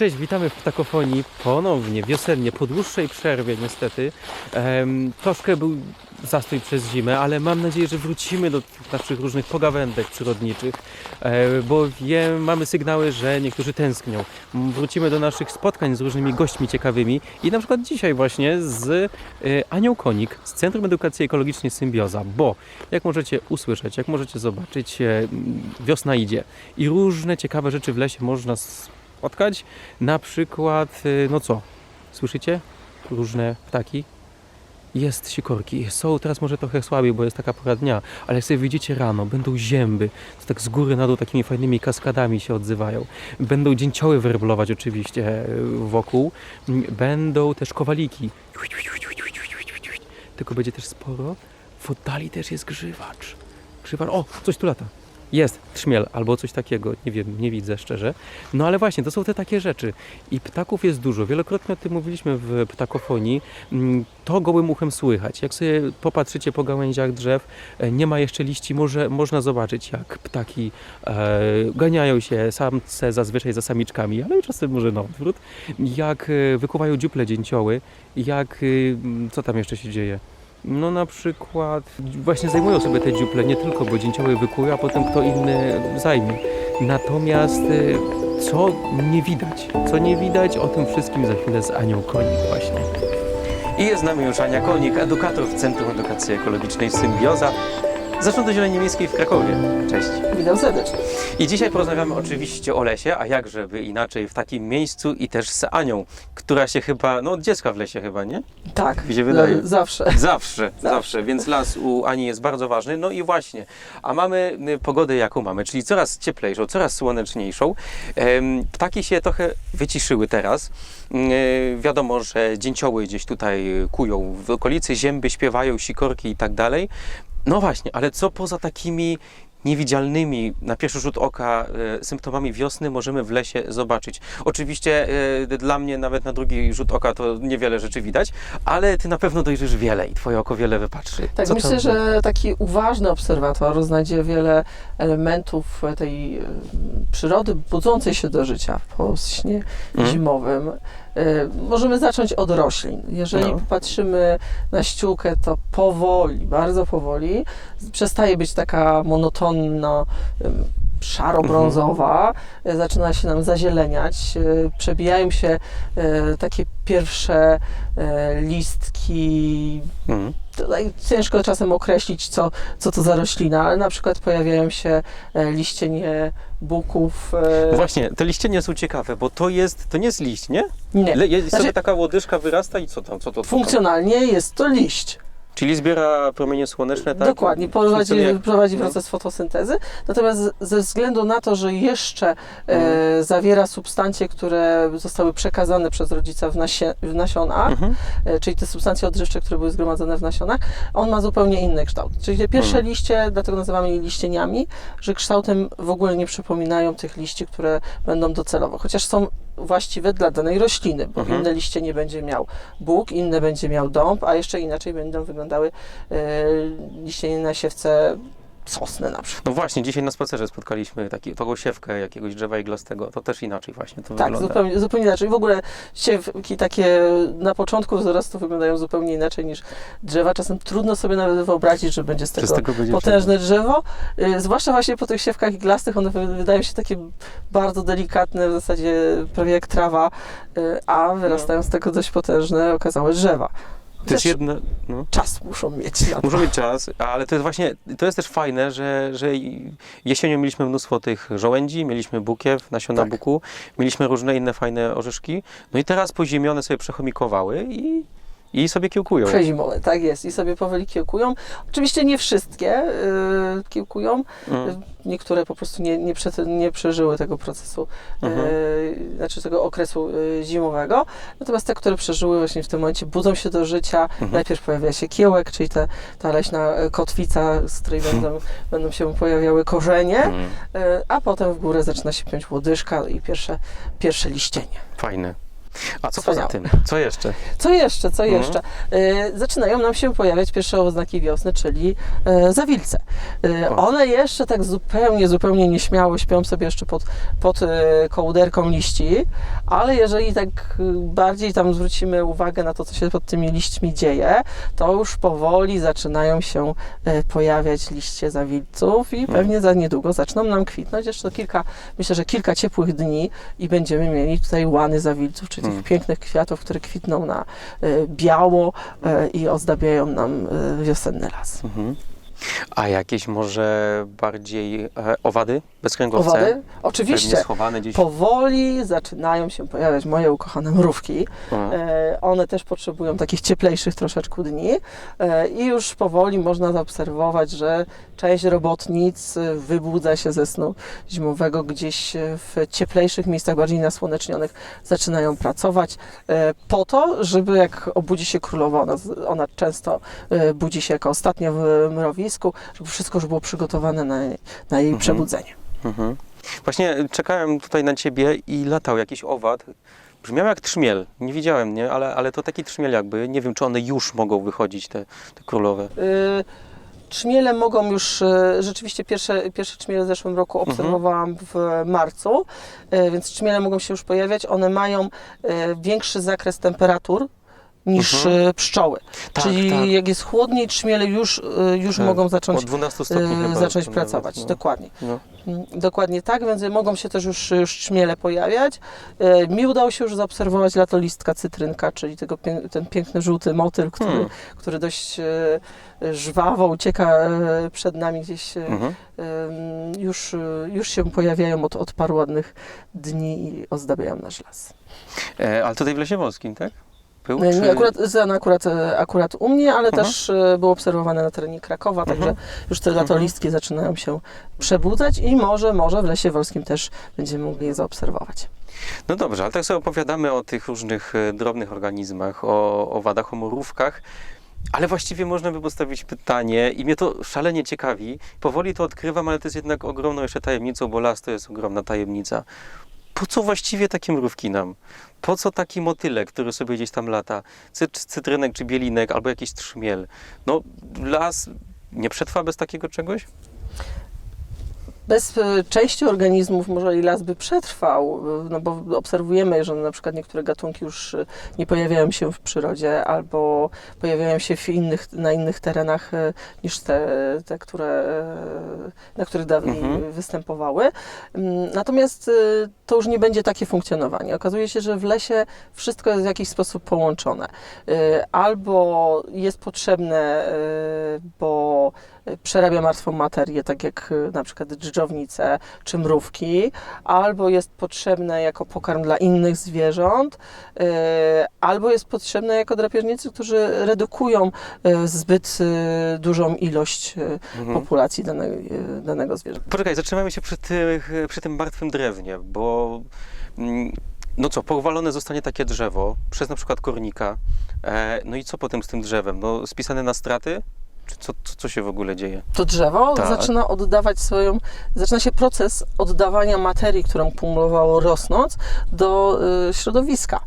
cześć, witamy w Ptakofonii ponownie, wiosennie, po dłuższej przerwie niestety. Em, troszkę był zastój przez zimę, ale mam nadzieję, że wrócimy do naszych różnych pogawędek przyrodniczych, e, bo wiem, mamy sygnały, że niektórzy tęsknią. Wrócimy do naszych spotkań z różnymi gośćmi ciekawymi i na przykład dzisiaj właśnie z e, Anią Konik z Centrum Edukacji Ekologicznej Symbioza, bo jak możecie usłyszeć, jak możecie zobaczyć, e, wiosna idzie i różne ciekawe rzeczy w lesie można spotkać. Na przykład, y, no co, słyszycie? Różne ptaki. Jest sikorki. Są teraz może trochę słabiej, bo jest taka pora dnia, ale jak sobie widzicie rano, będą zięby, co tak z góry na dół takimi fajnymi kaskadami się odzywają. Będą dzięcioły werblować oczywiście y, wokół. Będą też kowaliki. Tylko będzie też sporo. W oddali też jest grzywacz. Grzywacz. O, coś tu lata. Jest trzmiel albo coś takiego, nie wiem, nie widzę szczerze. No ale właśnie, to są te takie rzeczy. I ptaków jest dużo. Wielokrotnie o tym mówiliśmy w ptakofonii. Mm, To gołym uchem słychać. Jak sobie popatrzycie po gałęziach drzew, e, nie ma jeszcze liści, może, można zobaczyć, jak ptaki e, ganiają się, samce zazwyczaj za samiczkami, ale czasem może na odwrót. Jak e, wykuwają dziuple dzięcioły, jak, e, co tam jeszcze się dzieje? No na przykład właśnie zajmują sobie te dziuple nie tylko, bo dzięcioły wykują, a potem kto inny zajmie. Natomiast y, co nie widać? Co nie widać? O tym wszystkim za chwilę z Anią Konik właśnie. I jest z nami już Ania Konik, edukator w Centrum Edukacji Ekologicznej Symbioza Zarządu Zieleni Miejskiej w Krakowie. Cześć. Witam serdecznie. I dzisiaj porozmawiamy oczywiście o lesie, a jakże by inaczej w takim miejscu i też z Anią, która się chyba, no od dziecka w lesie chyba, nie? Tak, Mi się wydaje. no, zawsze. Zawsze, zawsze, więc las u Ani jest bardzo ważny. No i właśnie, a mamy y, pogodę jaką mamy, czyli coraz cieplejszą, coraz słoneczniejszą. Ptaki się trochę wyciszyły teraz. Y, Wiadomo, że dzięcioły gdzieś tutaj kują w okolicy, zięby śpiewają, sikorki i tak dalej. No właśnie, ale co poza takimi niewidzialnymi na pierwszy rzut oka e, symptomami wiosny możemy w lesie zobaczyć. Oczywiście e, dla mnie nawet na drugi rzut oka to niewiele rzeczy widać, ale ty na pewno dojrzysz wiele i twoje oko wiele wypatrzy. Tak, Co myślę, tam- że taki uważny obserwator znajdzie wiele elementów tej e, przyrody budzącej się do życia po śnie Mhm. zimowym. E, Możemy zacząć od roślin. Jeżeli No. popatrzymy na ściółkę, to powoli, bardzo powoli przestaje być taka monotonna, szaro-brązowa, e, zaczyna się nam zazieleniać, e, przebijają się e, takie pierwsze listki Mhm. Tutaj ciężko czasem określić, co, co to za roślina, ale na przykład pojawiają się e, liścienie buków. e, Właśnie, te liścienie są ciekawe, bo to jest, to nie jest liść, nie? Nie, Le, jest Znaczy- sobie taka łodyżka wyrasta i co tam, co to? Co funkcjonalnie jest to liść. Czyli zbiera promienie słoneczne, tak? Dokładnie, prowadzi, prowadzi no. proces fotosyntezy. Natomiast ze względu na to, że jeszcze e, Mhm. zawiera substancje, które zostały przekazane przez rodzica w, nasie, w nasionach, Mhm. e, czyli te substancje odżywcze, które były zgromadzone w nasionach, on ma zupełnie inny kształt. Czyli te pierwsze Mhm. liście, dlatego nazywamy je liścieniami, że kształtem w ogóle nie przypominają tych liści, które będą docelowo, chociaż są właściwe dla danej rośliny, bo Mhm. inne liście nie będzie miał Bóg, inne będzie miał dąb, a jeszcze inaczej będą wyglądały e, liścienie na siewce sosny na przykład. No właśnie, dzisiaj na spacerze spotkaliśmy taki, taką siewkę jakiegoś drzewa iglastego. To też inaczej właśnie to Tak, wygląda. zupełnie, zupełnie inaczej. W ogóle siewki takie na początku wzrostu wyglądają zupełnie inaczej niż drzewa. Czasem trudno sobie nawet wyobrazić, że będzie z tego z tego będzie potężne drzewo. Y, Zwłaszcza właśnie po tych siewkach iglastych, one wy- wydają się takie bardzo delikatne, w zasadzie prawie jak trawa, y, a wyrastają z tego dość potężne okazałe drzewa. To jest jedno. No. czas muszą mieć na to. Muszą mieć czas, ale to jest właśnie, to jest też fajne, że, że jesienią mieliśmy mnóstwo tych żołędzi, mieliśmy bukiew, nasiona Tak. buku, mieliśmy różne inne fajne orzeszki, no i teraz po zimie one sobie przechomikowały i, i sobie kiełkują. Przezimowe, tak jest. I sobie powoli kiełkują. Oczywiście nie wszystkie y, kiełkują. Mm. Niektóre po prostu nie, nie, prze, nie przeżyły tego procesu, Mhm. e, znaczy tego okresu e, zimowego. Natomiast te, które przeżyły właśnie w tym momencie, budzą się do życia. Mhm. Najpierw pojawia się kiełek, czyli te, ta leśna e, kotwica, z której będą, będą się pojawiały korzenie, Mm. e, a potem w górę zaczyna się piąć łodyżka i pierwsze, pierwsze liścienie. Fajne. A co poza tym? Co jeszcze? Co jeszcze, co Mhm. jeszcze? E, zaczynają nam się pojawiać pierwsze oznaki wiosny, czyli e, zawilce. E, O. one jeszcze tak zupełnie, zupełnie nieśmiało śpią sobie jeszcze pod, pod e, kołderką liści, ale jeżeli tak e, bardziej tam zwrócimy uwagę na to, co się pod tymi liśćmi dzieje, to już powoli zaczynają się e, pojawiać liście zawilców i pewnie za niedługo zaczną nam kwitnąć. Jeszcze kilka, myślę, że kilka ciepłych dni i będziemy mieli tutaj łany zawilców, czyli tych Mm. pięknych kwiatów, które kwitną na e, biało e, i ozdabiają nam e, wiosenny las. Mhm. A jakieś może bardziej e, owady bezkręgowce? Owady? Pewnie Oczywiście. schowane gdzieś. Powoli zaczynają się pojawiać moje ukochane mrówki. E, one też potrzebują takich cieplejszych troszeczkę dni e, i już powoli można zaobserwować, że część robotnic e, wybudza się ze snu zimowego gdzieś e, w cieplejszych miejscach, bardziej nasłonecznionych, zaczynają pracować e, po to, żeby jak obudzi się królowa, ona, ona często e, budzi się jako ostatnia w mrowisku, żeby wszystko już było przygotowane na, na jej Mhm. przebudzenie. Mhm. Właśnie czekałem tutaj na ciebie i latał jakiś owad. Brzmiał jak trzmiel. Nie widziałem, nie? Ale, ale to taki trzmiel jakby. Nie wiem, czy one już mogą wychodzić, te, te królowe. Y, Trzmiele mogą już, y, rzeczywiście pierwsze, pierwsze trzmiele w zeszłym roku Mhm. obserwowałam w marcu, y, więc trzmiele mogą się już pojawiać. One mają y, większy zakres temperatur niż Mhm. y, pszczoły. Tak, Czyli tak. jak jest chłodniej, trzmiele już, y, już Tak. mogą zacząć, 12 stopni chyba zacząć pracować. no. Dokładnie. No. Mm, Dokładnie tak, więc mogą się też już, już trzmiele pojawiać. E, Mi udało się już zaobserwować latolistka cytrynka, czyli tego, ten piękny żółty motyl, który, Hmm. który dość e, żwawo ucieka e, przed nami gdzieś. e, Mhm. Już, e, już się pojawiają od, od paru ładnych dni i ozdabiają nasz las. E, ale tutaj w Lesie Wolskim, tak? Był? E, czy- Nie, akurat, Zen akurat, e, akurat u mnie, ale Mhm. też e, było obserwowane na terenie Krakowa, Mhm. także już te Mhm. latolistki zaczynają się przebudzać i może, może w Lesie Wolskim też będziemy mogli je zaobserwować. No dobrze, ale tak sobie opowiadamy o tych różnych e, drobnych organizmach, o owadach, o mrówkach. Ale właściwie można by postawić pytanie i mnie to szalenie ciekawi. Powoli to odkrywam, ale to jest jednak ogromną jeszcze tajemnicą, bo las to jest ogromna tajemnica. Po co właściwie takie mrówki nam? Po co taki motylek, który sobie gdzieś tam lata? Cy, cytrynek czy bielinek, albo jakiś trzmiel? No, las nie przetrwa bez takiego czegoś? Bez e, części organizmów może i las by przetrwał, e, no bo obserwujemy, że na przykład niektóre gatunki już e, nie pojawiają się w przyrodzie albo pojawiają się w innych, na innych terenach niż te, te które, na których dawniej Mhm. występowały. Mm, Natomiast to już nie będzie takie funkcjonowanie. Okazuje się, że w lesie wszystko jest w jakiś sposób połączone. Albo jest potrzebne, bo przerabia martwą materię, tak jak e, na przykład dżdżownice czy mrówki, albo jest potrzebne jako pokarm dla innych zwierząt, e, albo jest potrzebne jako drapieżnicy, którzy redukują e, zbyt dużą ilość Mhm. populacji danego, danego zwierzęcia. Poczekaj, zatrzymamy się przy, tych, przy tym martwym drewnie, bo mm, no co, powalone zostanie takie drzewo przez na przykład kornika. E, no i co potem z tym drzewem? No spisane na straty? Czy co, co, co się w ogóle dzieje? To drzewo Tak. zaczyna oddawać swoją, zaczyna się proces oddawania materii, którą kumulowało rosnąc, do e, środowiska.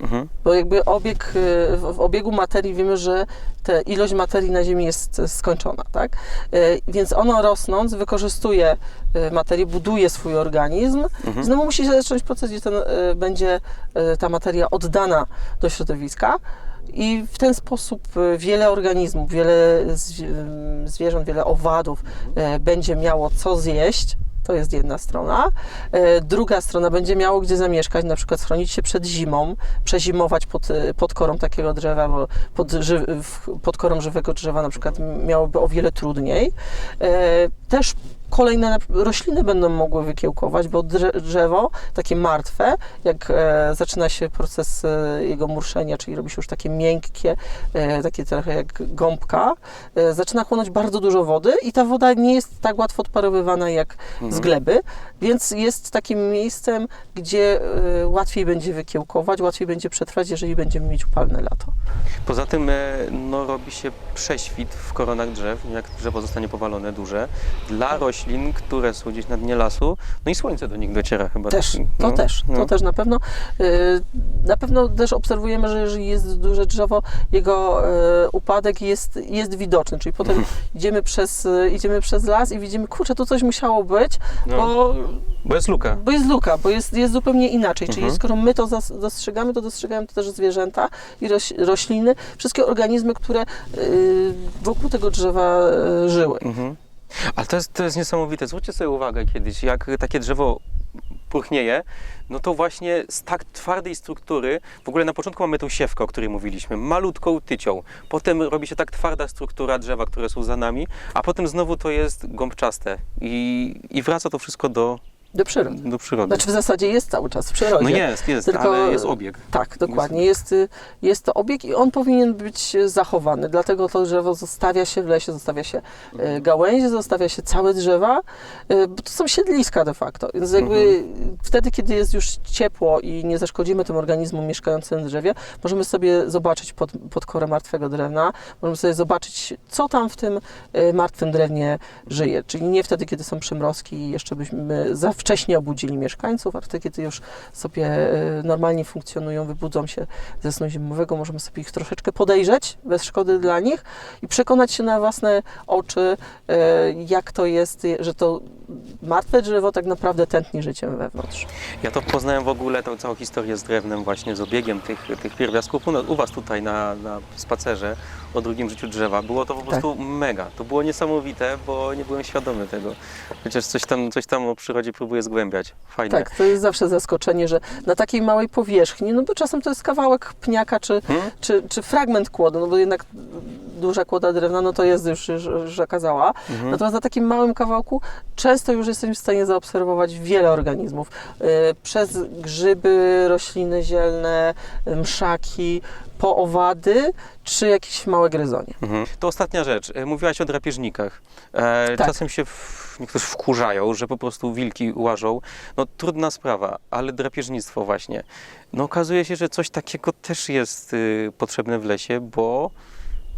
Mhm. Bo jakby obieg, y, w obiegu materii wiemy, że ta ilość materii na Ziemi jest y, skończona, tak? Y, Więc ono rosnąc wykorzystuje y, materię, buduje swój organizm. Mhm. Znowu musi się zacząć proces, gdzie ten, y, będzie y, ta materia oddana do środowiska. I w ten sposób y, wiele organizmów, wiele ym, zwierząt, wiele owadów y, będzie miało co zjeść. To jest jedna strona. E, Druga strona będzie miało gdzie zamieszkać, na przykład schronić się przed zimą, przezimować pod, e, pod korą takiego drzewa, bo pod, ży, pod korą żywego drzewa na przykład miałoby o wiele trudniej. E, Też kolejne rośliny będą mogły wykiełkować, bo drze- drzewo takie martwe, jak e, zaczyna się proces e, jego murszenia, czyli robi się już takie miękkie, e, takie trochę jak gąbka, zaczyna chłonąć bardzo dużo wody i ta woda nie jest tak łatwo odparowywana jak z gleby, więc jest takim miejscem, gdzie łatwiej będzie wykiełkować, łatwiej będzie przetrwać, jeżeli będziemy mieć upalne lato. Poza tym no, robi się prześwit w koronach drzew, jak drzewo zostanie powalone duże. Dla roślin roślin, które są gdzieś na dnie lasu, no i słońce do nich dociera chyba. Też, to no, też, to no. też na pewno. Y, Na pewno też obserwujemy, że jeżeli jest duże drzewo, jego y, upadek jest, jest widoczny, czyli potem Mhm. idziemy przez, y, idziemy przez las i widzimy, kurczę, tu coś musiało być, No, bo, bo jest luka. bo jest luka, bo jest, jest zupełnie inaczej. Czyli Mhm. skoro my to dostrzegamy, to dostrzegają to też zwierzęta i roś, rośliny, wszystkie organizmy, które wokół tego drzewa żyły. Mhm. Ale to jest, to jest niesamowite. Zwróćcie sobie uwagę kiedyś, jak takie drzewo puchnieje, no to właśnie z tak twardej struktury, w ogóle na początku mamy tą siewkę, o której mówiliśmy, malutką tycią, potem robi się tak twarda struktura drzewa, które są za nami, a potem znowu to jest gąbczaste i, i wraca to wszystko do, Do przyrody. do przyrody. Znaczy w zasadzie jest cały czas w przyrodzie. No jest, jest, Tylko- ale jest obieg. Tak, dokładnie. Jest, jest to obieg i on powinien być zachowany. Dlatego to drzewo zostawia się w lesie, zostawia się y, gałęzie, zostawia się całe drzewa, y, bo to są siedliska de facto. Więc jakby wtedy, kiedy jest już ciepło i nie zaszkodzimy tym organizmom mieszkającym w drzewie, możemy sobie zobaczyć pod, pod korę martwego drewna, możemy sobie zobaczyć, co tam w tym y, martwym drewnie żyje. Czyli nie wtedy, kiedy są przymrozki i jeszcze byśmy za wcześnie obudzili mieszkańców, a wtedy, kiedy już sobie y, normalnie funkcjonują, wybudzą się ze snu zimowego, możemy sobie ich troszeczkę podejrzeć, bez szkody dla nich i przekonać się na własne oczy, y, jak to jest, że to martwe drzewo tak naprawdę tętni życiem wewnątrz. Ja to poznałem w ogóle tą całą historię z drewnem, właśnie z obiegiem tych, tych pierwiastków. U, Was tutaj na, na spacerze o drugim życiu drzewa. Było to po prostu mega. To było niesamowite, bo nie byłem świadomy tego. Chociaż coś tam, coś tam o przyrodzie próbuję zgłębiać. Fajnie. Tak, to jest zawsze zaskoczenie, że na takiej małej powierzchni, no bo czasem to jest kawałek pniaka czy, Hmm? czy, czy fragment kłody, no bo jednak duża kłoda drewna, no to jest już już rzeka zała. Mhm. Natomiast na takim małym kawałku często już jesteśmy w stanie zaobserwować wiele organizmów. Y, Przez grzyby, rośliny zielne, y, mszaki, po owady, czy jakieś małe gryzonie. Mhm. To ostatnia rzecz. E, Mówiłaś o drapieżnikach. E, Tak. Czasem się w, niektórzy wkurzają, że po prostu wilki łażą. No trudna sprawa, ale drapieżnictwo właśnie. No okazuje się, że coś takiego też jest y, potrzebne w lesie, bo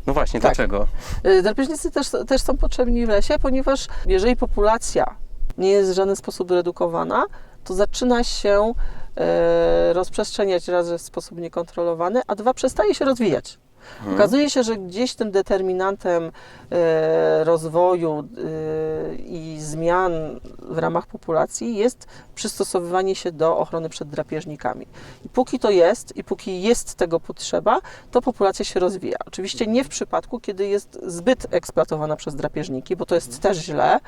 no właśnie, Tak. dlaczego? Y, Drapieżnicy też, też są potrzebni w lesie, ponieważ jeżeli populacja nie jest w żaden sposób redukowana, to zaczyna się e, rozprzestrzeniać raz, w sposób niekontrolowany, a dwa przestaje się rozwijać. Mhm. Okazuje się, że gdzieś tym determinantem e, rozwoju e, i zmian w ramach populacji jest przystosowywanie się do ochrony przed drapieżnikami. I póki to jest i póki jest tego potrzeba, to populacja się rozwija. Oczywiście nie w przypadku, kiedy jest zbyt eksploatowana przez drapieżniki, bo to jest też źle.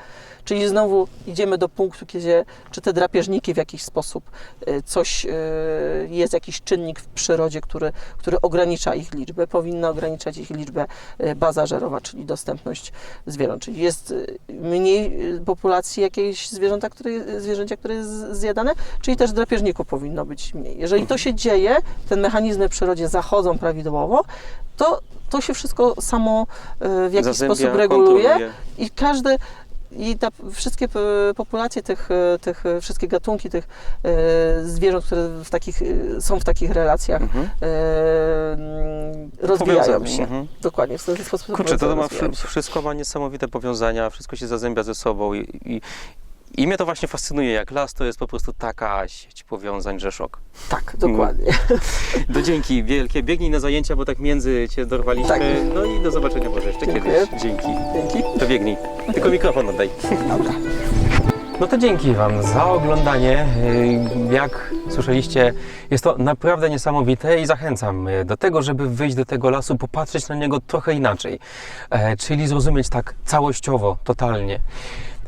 Czyli znowu idziemy do punktu, kiedy czy te drapieżniki w jakiś sposób e, coś, e, jest jakiś czynnik w przyrodzie, który, który ogranicza ich liczbę, powinna ograniczać ich liczbę e, baza żerowa, czyli dostępność zwierząt. Czyli jest e, mniej e, populacji jakiejś zwierzęta, które, zwierzęcia, które jest zjadane, czyli też drapieżników powinno być mniej. Jeżeli to się dzieje, te mechanizmy w przyrodzie zachodzą prawidłowo, to to się wszystko samo e, w jakiś Zazębia, sposób reguluje kontroluje. i każdy i ta, wszystkie populacje tych, tych wszystkie gatunki tych e, zwierząt, które w takich, e, są w takich relacjach, Mhm. e, rozwijają Powiązane, się. mhm. Dokładnie, w ten sposób Kurczę, to, ma wszystko ma niesamowite powiązania, wszystko się zazębia ze sobą i, i, i mnie to właśnie fascynuje, jak las to jest po prostu taka sieć powiązań, że szok. Tak, dokładnie. Do dzięki wielkie, biegnij na zajęcia, bo tak między cię dorwaliśmy, Tak. no i do zobaczenia może jeszcze Dziękuję. kiedyś. Dzięki. Dzięki. To biegnij, tylko mikrofon oddaj. Dobra. No to dzięki Wam za oglądanie. Yy, Jak słyszeliście, jest to naprawdę niesamowite i zachęcam do tego, żeby wyjść do tego lasu, popatrzeć na niego trochę inaczej, e, czyli zrozumieć tak całościowo, totalnie.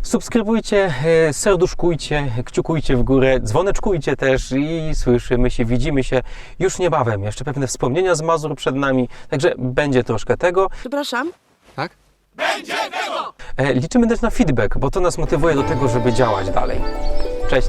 Subskrybujcie, yy, serduszkujcie, kciukujcie w górę, dzwoneczkujcie też i słyszymy się, widzimy się już niebawem. Jeszcze pewne wspomnienia z Mazur przed nami, także będzie troszkę tego. Przepraszam. Tak? E, Liczymy też na feedback, bo to nas motywuje do tego, żeby działać dalej. Cześć!